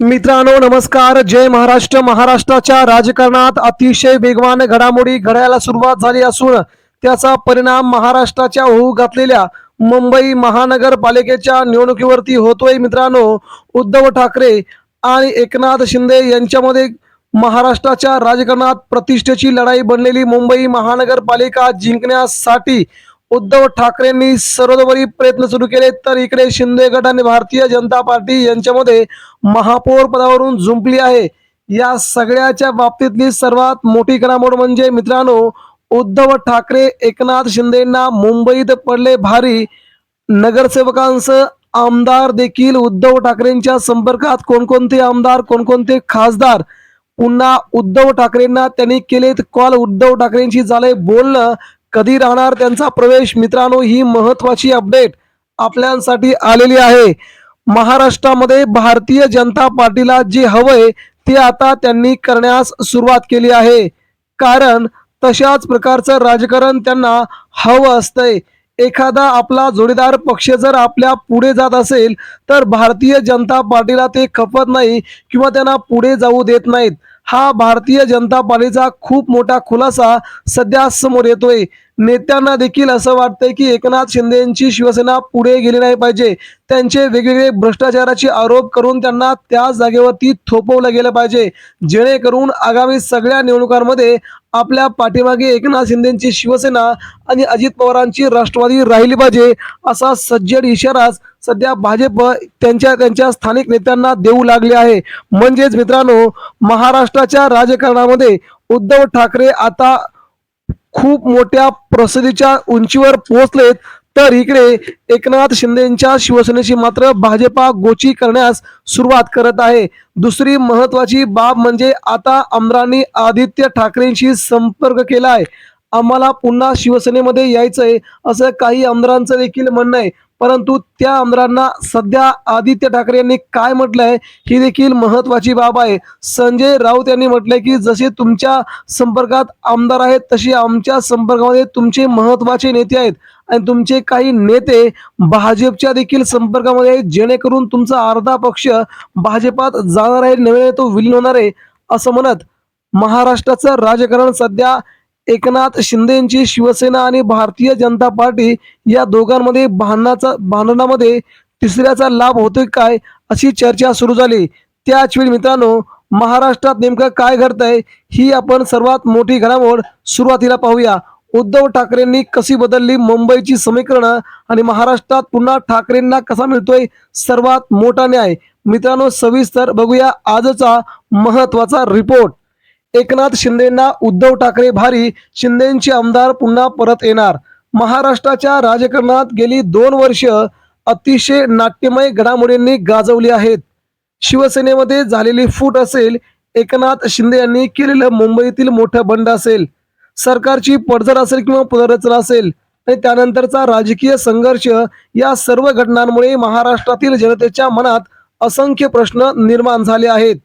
मित्रांनो नमस्कार. जय महाराष्ट्र. महाराष्ट्राच्या राजकारणात अतिशय वेगवान घडामोडी घडायला सुरुवात झाली असून त्याचा परिणाम महाराष्ट्राच्या होऊ घातलेल्या मुंबई महानगरपालिकेच्या निवडणुकीवरती होतोय मित्रांनो. उद्धव ठाकरे आणि एकनाथ शिंदे यांच्यामध्ये महाराष्ट्राच्या राजकारणात प्रतिष्ठेची लढाई बनलेली मुंबई महानगरपालिका जिंकण्यासाठी उद्धव ठाकरेंनी सर्वतोपरी प्रयत्न सुरू केले तर इकडे शिंदे गट आणि भारतीय जनता पार्टी यांच्यामध्ये महापौर पदावरून झुंपली आहे. या सगळ्याच्या बाबतीतली सर्वात मोठी घडामोड म्हणजे मित्रांनो उद्धव ठाकरे एकनाथ शिंदेना मुंबईत पडले भारी नगरसेवकांसह. आमदार देखील उद्धव ठाकरेंच्या संपर्कात कोणकोणते आमदार कोणकोणते खासदार? पुन्हा उद्धव ठाकरेंना त्यांनी केलेत कॉल. उद्धव ठाकरेंशी झालंय बोलणं. कधी राहणार त्यांचा प्रवेश? मित्रांनो ही महत्वाची अपडेट आपल्यासाठी आलेली आहे. महाराष्ट्रामध्ये भारतीय जनता पार्टीला जे हवंय ते आता त्यांनी करण्यास सुरुवात केली आहे. कारण तशाच प्रकारचं राजकारण त्यांना हवं असतंय. एखादा आपला जोडीदार पक्ष जर आपल्या पुढे जात असेल तर भारतीय जनता पार्टीला ते खपत नाही किंवा त्यांना पुढे जाऊ देत नाहीत. हा भारतीय जनता पार्टीचा खूप मोठा खुलासा सध्या समोर येतोय. नेत्यांना देखील असं वाटतंय की एकनाथ शिंदे यांची शिवसेना पुढे गेली नाही पाहिजे. त्यांचे वेगवेगळे भ्रष्टाचाराचे आरोप करून त्यांना त्या जागेवरती थोपवलं गेलं पाहिजे. जेणेकरून आगामी सगळ्या निवडणुकांमध्ये आपल्या पाठीमागे एकनाथ शिंदेची शिवसेना आणि अजित पवारांची राष्ट्रवादी राहिली पाहिजे असा सज्जड इशाराच सध्या भाजप त्यांच्या त्यांच्या स्थानिक नेत्यांना देऊ लागले आहे. म्हणजेच मित्रांनो महाराष्ट्राच्या राजकारणामध्ये उद्धव ठाकरे आता खूप मोठ्या प्रसिद्धीच्या उंचीवर पोहोचलेत. तर इकडे एकनाथ शिंदेच्या शिवसेनेची मात्र भाजपा गोची करण्यास सुरुवात करत आहे. दुसरी महत्वाची बाब म्हणजे आता आमदारांनी आदित्य ठाकरेंशी संपर्क केला आहे आम्हाला पुन्हा शिवसेनेमध्ये यायचंय असं काही आमदारांचं देखील म्हणणं आहे. परंतु त्या आमदारांना सध्या आदित्य ठाकरे यांनी काय म्हटलंय ही देखील महत्वाची बाब आहे. संजय राऊत यांनी म्हटलंय की जसे तुमच्या संपर्कात आमदार आहेत तशी आमच्या संपर्कामध्ये तुमचे महत्त्वाचे नेते आहेत. आणि तुमचे काही नेते भाजपच्या देखील संपर्कामध्ये आहेत जेणेकरून तुमचा अर्धा पक्ष भाजपात जाणार आहे नव्याने तो विलीन होणार आहे असं म्हणत महाराष्ट्राचं राजकारण सध्या एकनाथ शिंदेची शिवसेना आणि भारतीय जनता पार्टी या दोघांमध्ये भांडणाचा भांडणामध्ये तिसऱ्याचा लाभ होतोय काय अशी चर्चा सुरू झाली. त्याच वेळी मित्रांनो महाराष्ट्रात नेमकं काय घडतंय ही आपण सर्वात मोठी घडामोड सुरुवातीला पाहूया. उद्धव ठाकरेंनी कशी बदलली मुंबईची समीकरणं आणि महाराष्ट्रात पुन्हा ठाकरेंना कसा मिळतोय सर्वात मोठा न्याय? मित्रांनो सविस्तर बघूया आजचा महत्त्वाचा रिपोर्ट एकनाथ शिंदेना उद्धव ठाकरे भारी शिंदेंचे आमदार पुन्हा परत येणार. महाराष्ट्राच्या राजकारणात गेली दोन वर्ष अतिशय नाट्यमय घडामोडींनी गाजवली आहेत. शिवसेनेमध्ये झालेली फूट असेल एकनाथ शिंदे यांनी केलेलं मुंबईतील मोठं बंड असेल सरकारची पडझड असेल किंवा पुनर्रचना असेल आणि त्यानंतरचा राजकीय संघर्ष या सर्व घटनांमुळे महाराष्ट्रातील जनतेच्या मनात असंख्य प्रश्न निर्माण झाले आहेत.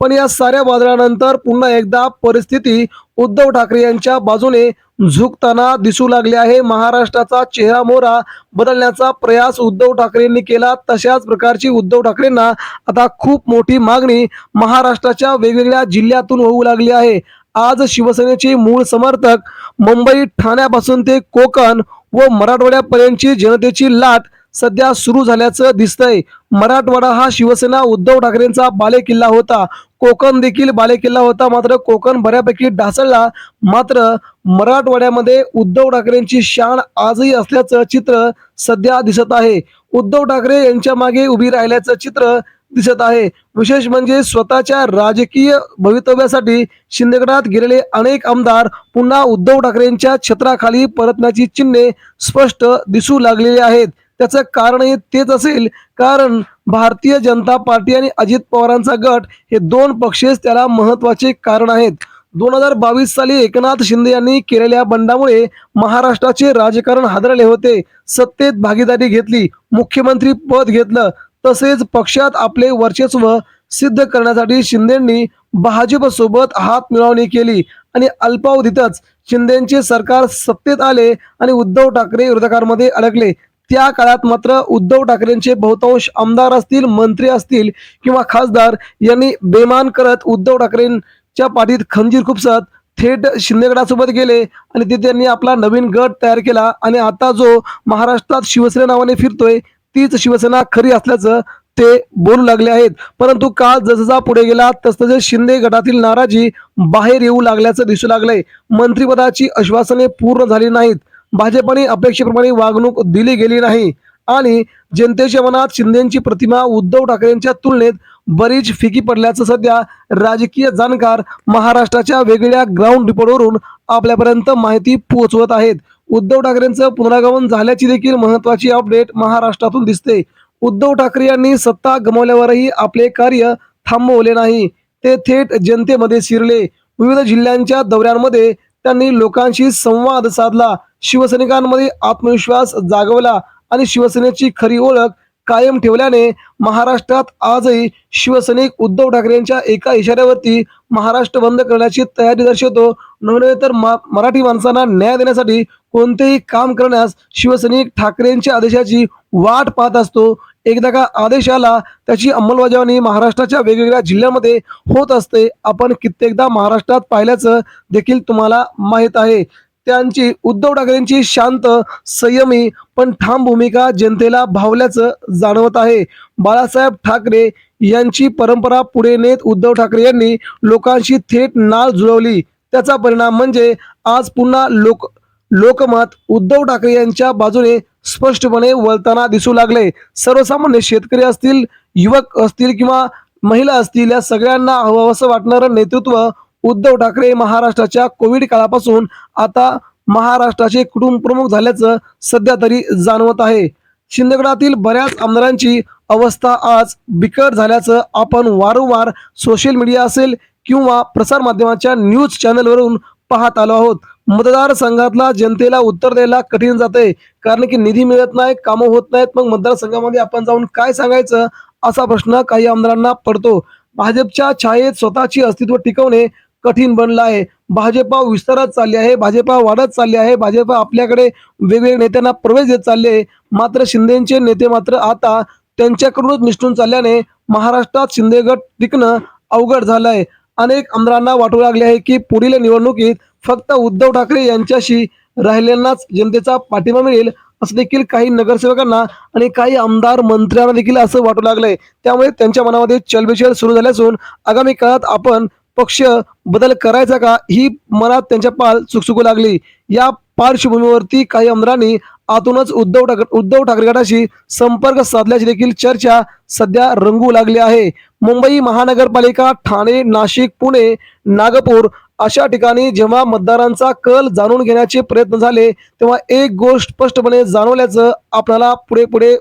पण या साऱ्या वादळानंतर पुन्हा एकदा परिस्थिती उद्धव ठाकरे यांच्या बाजूने झुकताना दिसू लागली आहे. महाराष्ट्राचा चेहरा मोहरा बदलण्याचा प्रयास उद्धव ठाकरेंनी केला. तशाच प्रकारची उद्धव ठाकरेंना आता खूप मोठी मागणी महाराष्ट्राच्या वेगवेगळ्या जिल्ह्यातून होऊ लागली आहे. आज शिवसेनेचे मूळ समर्थक मुंबई ठाण्यापासून ते कोकण व मराठवाड्यापर्यंतची जनतेची लाट सध्या सुरू झाल्याचं दिसतंय. मराठवाडा हा शिवसेना उद्धव ठाकरेंचा बालेकिल्ला होता. कोकण देखील बालेकिल्ला होता. मात्र कोकण बऱ्यापैकी ढासळला. मात्र मराठवाड्यामध्ये उद्धव ठाकरेंची शान आजही असल्याचं चित्र सध्या दिसत आहे. उद्धव ठाकरे यांच्या मागे उभी राहिल्याचं चित्र दिसत आहे. विशेष म्हणजे स्वतःच्या राजकीय भवितव्यासाठी शिंदेगडात गेलेले अनेक आमदार पुन्हा उद्धव ठाकरेंच्या छत्राखाली परतण्याची चिन्हे स्पष्ट दिसू लागलेली आहेत. त्याचं कारणही तेच असेल. कारण भारतीय जनता पार्टी आणि अजित पवारांचा गट हे दोन पक्षेच त्याला महत्त्वाचे कारण आहेत. दोन हजार बावीस साली एकनाथ शिंदे यांनी केलेल्या बंडामुळे महाराष्ट्राचे राजकारण हादरले होते. सत्तेत भागीदारी घेतली मुख्यमंत्री पद घेतलं तसेच पक्षात आपले वर्चस्व सिद्ध करण्यासाठी शिंदेंनी भाजपसोबत हात मिळवणी केली आणि अल्पावधीतच शिंदेचे सरकार सत्तेत आले आणि उद्धव ठाकरे विरोधकांमध्ये अडकले. त्या काळात मात्र उद्धव ठाकरेंचे बहुतांश आमदार असतील मंत्री असतील किंवा खासदार यांनी बेमान करत उद्धव ठाकरेंच्या पाठीत खंजीर खुपसत थेट शिंदेगडासोबत गेले आणि तिथे त्यांनी आपला नवीन गट तयार केला आणि आता जो महाराष्ट्रात शिवसेना नावाने फिरतोय तीच शिवसेना खरी असल्याचं ते बोलू लागले आहेत. परंतु काळ जसजसा पुढे गेला तसतसे शिंदे गटातील नाराजी बाहेर येऊ लागल्याचं दिसू लागलंय. मंत्रिपदाची आश्वासने पूर्ण झाली नाहीत. भाजपने अपेक्षेप्रमाणे वागणूक दिली गेली नाही. आणि जनतेच्या मनात शिंदेची प्रतिमा उद्धव ठाकरेंच्या तुलनेत बरीच फिकी पडल्याचं सध्या राजकीय जाणकार महाराष्ट्राच्या वेगळ्या ग्राउंड रिपोर्टवरून आपल्यापर्यंत माहिती पोहोचवत आहेत. उद्धव ठाकरेंचं पुनरागमन झाल्याची देखील महत्वाची अपडेट महाराष्ट्रातून दिसते. उद्धव ठाकरे यांनी सत्ता गमावल्यावरही आपले कार्य थांबवले नाही. ते थेट जनतेमध्ये शिरले. विविध जिल्ह्यांच्या दौऱ्यांमध्ये त्यांनी लोकांशी संवाद साधला. शिवसैनिकांमध्ये आत्मविश्वास जागवला आणि शिवसेनेची खरी ओळख कायम ठेवल्याने महाराष्ट्रात आजही शिवसैनिक उद्धव ठाकरेंच्या एका इशाऱ्यावरती महाराष्ट्र बंद करण्याची तयारी दर्शवतो. नव्हे तर मराठी माणसांना न्याय देण्यासाठी कोणतेही काम करण्यास शिवसैनिक ठाकरेंच्या आदेशाची वाट पाहत असतो. एकदा का आदेश आला त्याची अंमलबजावणी महाराष्ट्राच्या वेगवेगळ्या जिल्ह्यामध्ये होत असते. आपण कित्येकदा महाराष्ट्रात पाहिल्याचं देखील तुम्हाला माहीत आहे. त्यांची उद्धव ठाकरेंची शांत संयमी पण ठाम भूमिका जनतेला भावल्याचं जाणवत आहे. बाळासाहेब ठाकरे यांची परंपरा पुढे नेत उद्धव ठाकरे यांनी लोकांशी थेट नाळ जुळवली. त्याचा परिणाम म्हणजे आज पुन्हा लोक लोकमत उद्धव ठाकरे यांच्या बाजूने स्पष्टपणे वळताना दिसू लागले. सर्वसामान्य शेतकरी असतील युवक असतील किंवा महिला असतील या सगळ्यांना हवंसं वाटणारं नेतृत्व उद्धव ठाकरे महाराष्ट्राच्या कोविड काळापासून आता महाराष्ट्राचे कुटुंब प्रमुख झाल्याचं सध्या तरी जाणवत आहे. शिंदेगडातील बऱ्याच आमदारांची अवस्था आज बिकट झाल्याचं आपण वारंवार सोशल मीडिया असेल किंवा प्रसारमाध्यमाच्या न्यूज चॅनलवरून पाहत आलो आहोत. मतदारसंघातला जनतेला उत्तर द्यायला कठीण जाते कारण की निधी मिळत नाही कामं होत नाहीत. मग मतदारसंघामध्ये आपण जाऊन काय सांगायचं असा प्रश्न काही आमदारांना पडतो. भाजपच्या छायेत स्वतःची अस्तित्व टिकवणे कठीण बनलं आहे. भाजपा विस्तारत चालली आहे भाजपा वाढत चालली आहे भाजपा आपल्याकडे वेगवेगळ्या नेत्यांना प्रवेश देत चालले आहे. मात्र शिंदेचे नेते मात्र आता त्यांच्याकडूनच निष्ठून चालल्याने महाराष्ट्रात शिंदे गट टिकणं अवघड झालं आहे अनेक आमदारांना वाटू लागले आहे की पुढील निवडणुकीत फक्त उद्धव ठाकरे यांच्याशी राहिल्यांनाच जनतेचा पाठिंबा मिळेल असं देखील काही नगरसेवकांना आणि काही आमदार मंत्र्यांना देखील असं वाटू लागलंय. त्यामुळे त्यांच्या मनामध्ये चलबिचल सुरू झाली असून आगामी काळात आपण पक्ष बदल करायचा का? ही मनात त्यांच्या पाल चुकचुकू लागली. या पार्श्वभूमीवरती काही आमदारांनी आतूनच उद्धव ठाकरे उद्धव ठाकरे गटाशी संपर्क साधल्याची देखील चर्चा सध्या रंगू लागली आहे. मुंबई महानगरपालिका ठाणे नाशिक पुणे नागपूर अशा ठिकाणी जेव्हा मतदारांचा कल जाणून घेण्याचे प्रयत्न झाले तेव्हा एक गोष्ट स्पष्टपणे जाणवल्याचं आपल्याला पुढे पुढे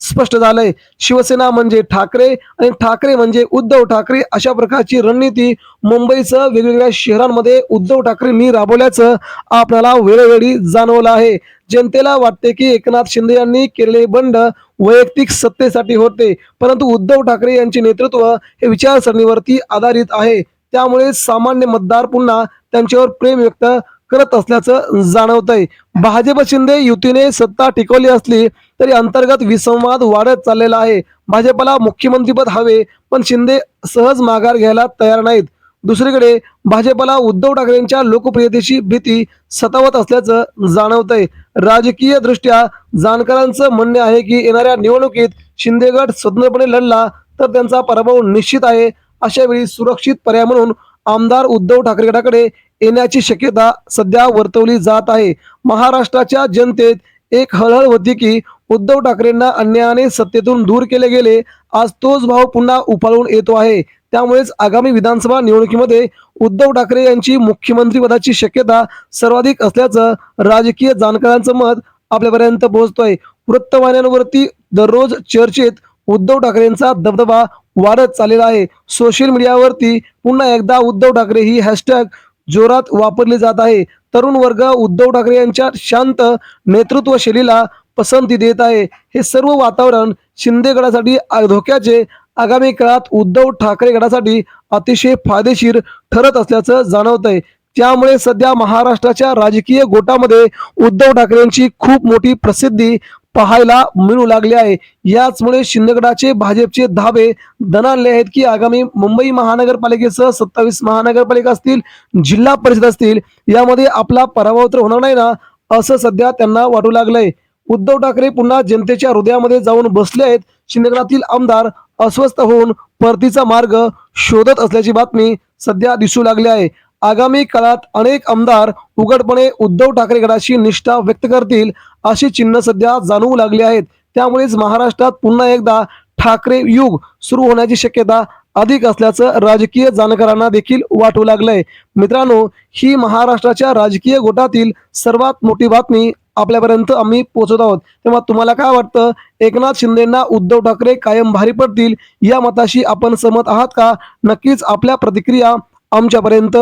स्पष्ट झालंय. शिवसेना म्हणजे ठाकरे आणि ठाकरे म्हणजे उद्धव ठाकरे अशा प्रकारची रणनीती मुंबईसह वेगवेगळ्या शहरांमध्ये उद्धव ठाकरेंनी राबवल्याचं आपल्याला वेळोवेळी जाणवलं आहे. जनतेला वाटते की एकनाथ शिंदे यांनी केलेले बंड वैयक्तिक सत्तेसाठी होते परंतु उद्धव ठाकरे यांचे नेतृत्व हे विचारसरणीवरती आधारित आहे. त्यामुळे सामान्य मतदार पुन्हा त्यांच्यावर प्रेम व्यक्त करत असल्याचं जाणवत आहे भाजप शिंदे युतीने सत्ता टिकवली असली तरी अंतर्गत विसंवाद वाढत चाललेला आहे. भाजपला मुख्यमंत्रीपद हवे पण शिंदे सहज माघार घ्यायला तयार नाहीत. दुसरीकडे भाजपला उद्धव ठाकरेंच्या लोकप्रियतेची भीती सतावत असल्याचं जाणवत आहे राजकीय दृष्ट्या जाणकारांचं म्हणणे आहे की येणाऱ्या निवडणुकीत शिंदेगड स्वतंत्रपणे लढला तर त्यांचा पराभव निश्चित आहे अशा वेळी सुरक्षित पर्याय म्हणून आमदार उद्धव ठाकरे गटाकडे येण्याची शक्यता सध्या वर्तवली जात आहे. महाराष्ट्राच्या जनतेत एक हळहळ होती की उद्धव ठाकरेंना अन्यायाने सत्तेतून दूर केले गेले. आज तोच भाव पुन्हा उफाळून येतो आहे. त्यामुळेच आगामी विधानसभा निवडणुकीमध्ये उद्धव ठाकरे यांची मुख्यमंत्री पदाची शक्यता सर्वाधिक असल्याचं राजकीय जाणकारांचं मत आपल्यापर्यंत पोहोचतोय. वृत्तवाहिन्यांवरती दररोज चर्चेत उद्धव ठाकरेंचा दबदबा वाढत चाललेला आहे. सोशल मीडियावरती पुन्हा एकदा उद्धव ठाकरे ही हॅशटॅग जोरात वापरली जात आहे. तरुण वर्ग उद्धव ठाकरे यांच्या शांत नेतृत्व शैलीला पसंती देत आहे. हे सर्व वातावरण शिंदे गडासाठी आ- धोक्याचे आगामी काळात उद्धव ठाकरे गडासाठी अतिशय फायदेशीर ठरत असल्याचं जाणवत आहे त्यामुळे सध्या महाराष्ट्राच्या राजकीय गोटामध्ये उद्धव ठाकरेंची खूप मोठी प्रसिद्धी पाहायला मिळू लागले आहे. याचमुळे शिंदगडाचे भाजपचे धाबे दणाणले आहेत की आगामी मुंबई महानगरपालिकेसह सत्तावीस महानगरपालिका असतील जिल्हा परिषद असतील यामध्ये आपला पराभव तर होणार नाही ना असं सध्या त्यांना वाटू लागलंय. उद्धव ठाकरे पुन्हा जनतेच्या हृदयामध्ये जाऊन बसले आहेत. शिंदगडातील आमदार अस्वस्थ होऊन परतीचा मार्ग शोधत असल्याची बातमी सध्या दिसू लागली आहे. आगामी काळात अनेक आमदार उघडपणे उद्धव ठाकरे गडाशी निष्ठा व्यक्त करतील अशी चिन्ह सध्या जाणवू लागली आहेत. त्यामुळेच महाराष्ट्रात पुन्हा एकदा ठाकरे युग सुरू होण्याची शक्यता अधिक असल्याचं राजकीय जाणकारांना देखील वाटू लागलंय. मित्रांनो ही महाराष्ट्राच्या राजकीय गोटातील सर्वात मोठी बातमी आपल्यापर्यंत आम्ही पोहोचत आहोत. तेव्हा तुम्हाला काय वाटतं? एकनाथ शिंदेना उद्धव ठाकरे कायम भारी पडतील या मताशी आपण सहमत आहात का? नक्कीच आपल्या प्रतिक्रिया आमच्यापर्यंत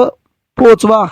पोहोचवा.